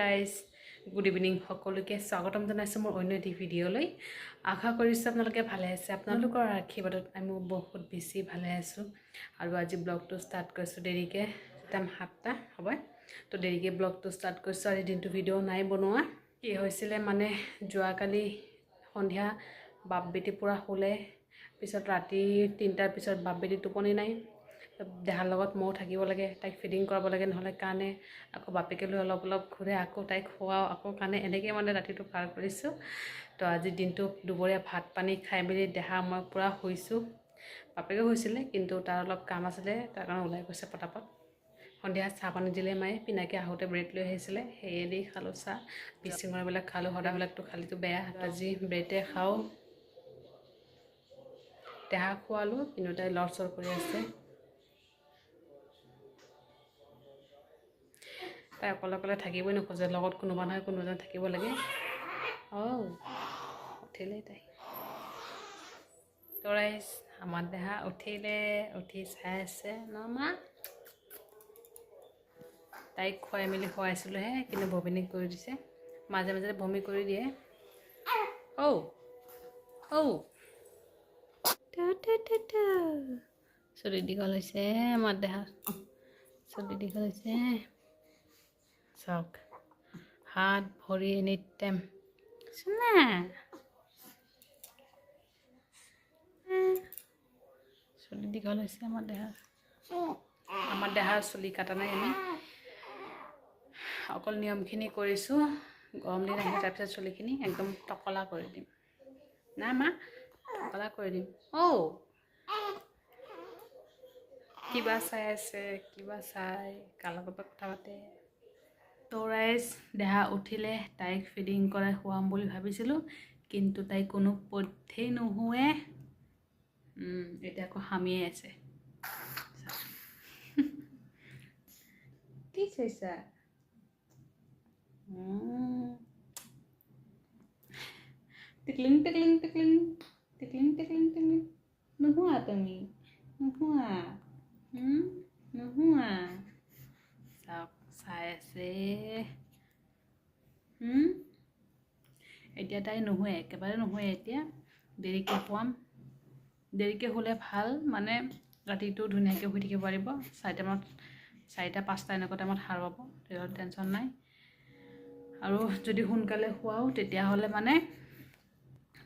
Guys good evening সকলোকে স্বাগতম জনাইছোঁ মোৰ অন্য এটি ভিডিঅ'লৈ। আশা কৰিছোঁ আপোনালোকে ভালে আছে। আপোনালোকৰ আশীৰ্বাদত আমি বহুত বেছি ভালে আছোঁ। আৰু আজি ব্লগটো ষ্টাৰ্ট কৰিছোঁ দেৰিকৈ টাইম সাতটা হ'ব। তো দেৰিকৈ ব্লগটো ষ্টাৰ্ট কৰিছোঁ আজি দিনটো ভিডিঅ' নাই বনোৱা। কি হৈছিলে মানে যোৱাকালি সন্ধিয়া বাপ বেটি পূৰা শুলে পিছত ৰাতি তিনিটাৰ পিছত বাপ বেটি টোপনি নাই। দেহাৰ লগত ময়ো থাকিব লাগে, তাইক ফিডিং কৰাব লাগে, নহ'লে কাৰণে আকৌ বাপেকে লৈ অলপ অলপ ঘূৰে, আকৌ তাইক খোৱাওঁ, আকৌ কাৰণে এনেকৈ মানে ৰাতিটো পাৰ কৰিছোঁ। তো আজিৰ দিনটো দুপৰীয়া ভাত পানী খাই মেলি দেহা মই পূৰা শুইছোঁ। বাপেকে শুইছিলে, কিন্তু তাৰ অলপ কাম আছিলে, তাৰ কাৰণে ওলাই গৈছে পটাপট। সন্ধিয়া চাহ পানী দিলে মায়ে, পিনাকি আহোঁতে ব্ৰেড লৈ আহিছিলে, সেয়ে দি খালোঁ চাহ। বিচিঙৰাবিলাক খালোঁ সদাবিলাকতো খালিতো বেয়া আজি ব্ৰেডে খাওঁ। দেহা খোৱালোঁ, কিন্তু তাই লৰ চৰ কৰি আছে। তাই অকলে অকলে থাকিবই নোখোজে লগত কোনোবা নহয় কোনোজন থাকিব লাগে। অঁ উঠিলে তাই। তৰাই আমাৰ দেহা উঠিলে উঠি চাই আছে। ন মা? তাইক খুৱাই মেলি খুৱাইছিলোঁহে কিন্তু ভমিনিক কৰি দিছে। মাজে মাজে বমি কৰি দিয়ে। ঔ ঔ চুলি দীঘল হৈছে আমাৰ দেহা। চুলি দীঘল হৈছে। চাওক হাত ভৰি এনি টাইম চুনা চুলি দীঘল হৈছে আমাৰ দেহাৰ। আমাৰ দেহাৰ চুলি কাটা নাই আমি। অকল নিয়মখিনি কৰিছোঁ গৰম দিন আহিলে তাৰপিছত চুলিখিনি একদম টকলা কৰি দিম। নাই মা টকলা কৰি দিম। অ' কিবা চাই আছে কিবা চাই কাৰ লগত বা কথা পাতে। তৰাইজ দেহা উঠিলে তাইক ফিডিং কৰাই খুৱাম বুলি ভাবিছিলোঁ কিন্তু তাই কোনো পধ্যেই নুশুৱে। এতিয়া আকৌ হামিয়ে আছে। কি চাইছা tickling tickling tickling tickling tickling tickling. নোহোৱা তুমি? নোহোৱা নোহোৱা চাওক। চাই আছে এতিয়া তাই নুশুৱে একেবাৰে নুশুৱে এতিয়া। দেৰিকৈ শুৱাম। দেৰিকৈ শুলে ভাল মানে ৰাতিটো ধুনীয়াকৈ শুই থাকিব পাৰিব। চাৰিটামানত চাৰিটা পাঁচটা এনেকুৱা টাইমত সাৰ পাব তেতিয়াহ'লে টেনশ্যন নাই। আৰু যদি সোনকালে শুৱাওঁ তেতিয়াহ'লে মানে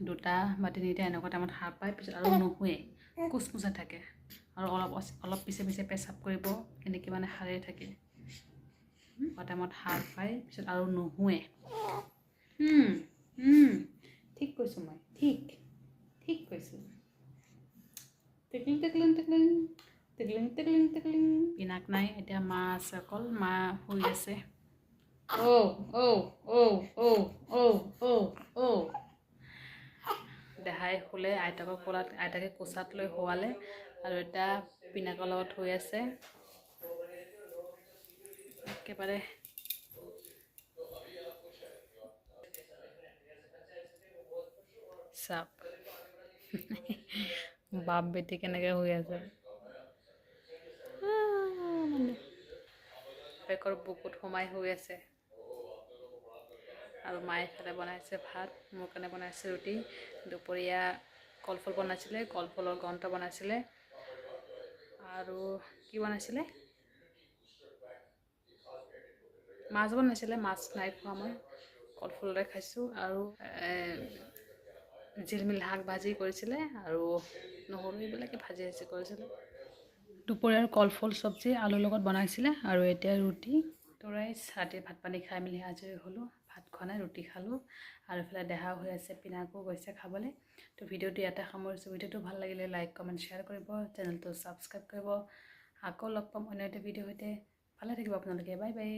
দুটা বা তিনিটা এনেকুৱা টাইমত সাৰ পায় পিছত আৰু নুশুৱে কোচমোচা থাকে। আৰু অলপ অলপ পিছে পিছে পেচাব কৰিব এনেকৈ মানে সাৰে থাকে। টাইমত সাৰ পায় পিছত আৰু নুশুৱে। ঠিক কৈছোঁ মই ঠিক ঠিক কৈছোঁ। টেকলিং টেকলিং টেকলিং টেকলিং টেকলিং টেকলিং। পিনাক নাই এতিয়া মা আছে অকল মা শুই আছে। অ' অ' অ' অ' অ' অ' অ' দেহাই শুলে আইতাকক কোলাত আইতাকে কোচাত লৈ শুৱালে আৰু এতিয়া পিনাকৰ লগত শুই আছে। একেবাৰে চাপ বাপ বেটি কেনেকৈ শুই আছে? বেকৰ বুকুত সোমাই শুই আছে। আৰু মায়ে ফালে বনাইছে ভাত মোৰ কাৰণে বনাইছে ৰুটি। দুপৰীয়া কলফুল বনাইছিলে কলফুলৰ গন্ত বনাইছিলে। আৰু কি বনাইছিলে? মাছ বনাইছিলে, মাছ নাই খোৱা মই। কলফুলৰে খাইছোঁ আৰু জিলমিল শাক ভাজি কৰিছিলে আৰু নহৰু এইবিলাকে ভাজি ভাজি কৰিছিলে। দুপৰীয়াৰ কলফুল চব্জি, আলুৰ লগত বনাইছিলে আৰু এতিয়া ৰুটি। তৰাই ৰাতি ভাত পানী খাই মেলি আজৰি হ'লোঁ, ভাত খোৱা নাই, ৰুটি খালোঁ। আৰু এইফালে দেহা হৈ আছে, পিনাকো গৈছে খাবলৈ। তো ভিডিঅ'টো ইয়াতে সামৰিছোঁ, ভিডিঅ'টো ভালো লাগিলে লাইক কমেণ্ট শ্বেয়াৰ কৰিব চেনেলটো ছাবস্ক্ৰাইব কৰিব। আকৌ লগ পাম অন্য এটা ভিডিঅ'ৰ সৈতে। ভালে থাকিব আপোনালোকে বাই বাই